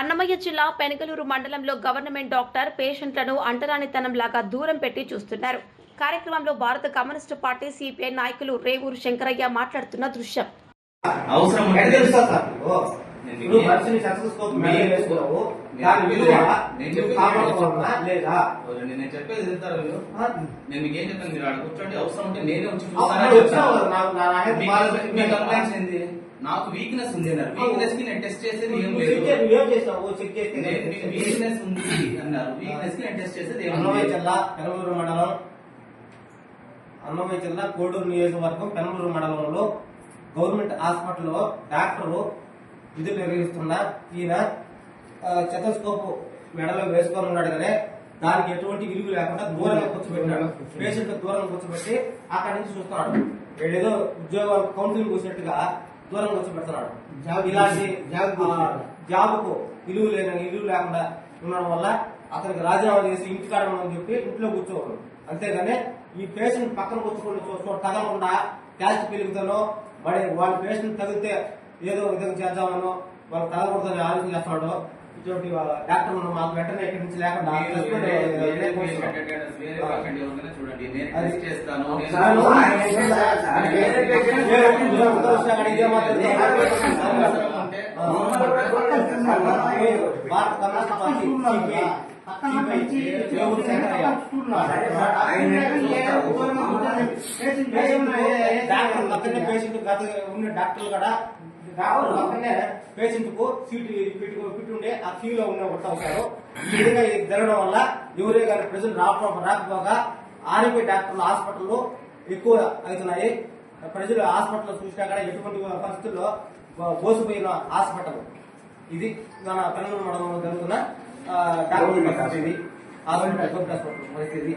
అన్నమయ్య జిల్లా పెనగలూరు మండలంలో government doctor పేషెంట్లను అంటరానితనంలాగా దూరం పెట్టి చూస్తున్నారు. కార్యక్రమంలో భారత కమ్యూనిస్టు పార్టీ సిపిఐ నాయకులు రేవూరు శంకరయ్య మాట్లాడుతున్న దృశ్యం. మనిషిని వేసుకున్నావు నేను దాని చెప్పేది- విలువ నేను లేదా? చెప్పేది మీరు? మీకు ఏం చెప్తాను మీరు ఆడ కూర్చోండి అవసరం ఉంటే నేనే వచ్చి మీ కంప్లైంట్స్ ఏంది? నాకు వీక్నెస్ ఉంది అన్నారు. వీక్నెస్కి నేను టెస్ట్ చేసేది ఏం లేదు. వీక్నెస్ ఉంది అన్నారు. వీక్నెస్కి నేను టెస్ట్ చేసేది ఏం జిల్లా పెనమలూరు మండలం. అన్నమయ్య జిల్లా కోడూరు నియోజకవర్గం పెనమలూరు మండలంలో గవర్నమెంట్ హాస్పిటల్లో డాక్టరు విధులు నిర్వహిస్తున్న ఈయన చెతస్కోప్ మెడలో వేసుకొని ఉన్నాడు కానీ దానికి ఎటువంటి విలువ లేకుండా దూరంగా కూర్చోబెట్టినాడు. పేషెంట్ దూరంగా కూర్చోబెట్టి అక్కడి నుంచి చూస్తున్నాడు. వీడేదో ఉద్యోగం కౌన్సిలింగ్ కూర్చున్నట్టుగా దూరంగా కూర్చోబెడుతున్నాడు. ఇలాంటి ఆ, జాబ్కు విలువ లేని విలువ లేకుండా ఉండడం వల్ల అతనికి రాజీనామా చేసి ఇంటి కాడ ఉండమని చెప్పి ఇంట్లో కూర్చోవాలి అంతేగాని ఈ పేషెంట్ పక్కన కూర్చోకుండా చూసుకో తగలకుండా క్యాస్ట్ ఫీలింగ్తోనో మరి వాళ్ళ పేషెంట్ తగిలితే ఏదో విధంగా చేద్దామనో వాళ్ళు తగలకూడదని ఆలోచన చేస్తున్నాడు ఇటువంటి డాక్టర్ మాకు వెంటనే ఇక్కడి నుంచి లేకుండా. భారత పార్టీ సిపిఐ దేవుడు శంకరయ్య. డాక్టర్ పక్కనే పేషెంట్ గత ఉన్న డాక్టర్లు కూడా పేషెంట్కు సీట్ పెట్టి పెట్టుండే ఆ క్యూ లో ఉన్న ఉంటారు ఈ విధంగా జరగడం వల్ల ఎవరే కానీ ప్రజలు రాకపో రాకపోగా ఆర్ఎంపీ డాక్టర్ల హాస్పిటల్లో ఎక్కువ అవుతున్నాయి. ప్రజలు హాస్పిటల్ చూసినా కూడా ఎటువంటి పరిస్థితుల్లో మోసపోయిన హాస్పిటల్. ఇది మన మండలంలో జరుగుతున్న డాక్టర్ పరిస్థితి. హాస్పిటల్. పరిస్థితి.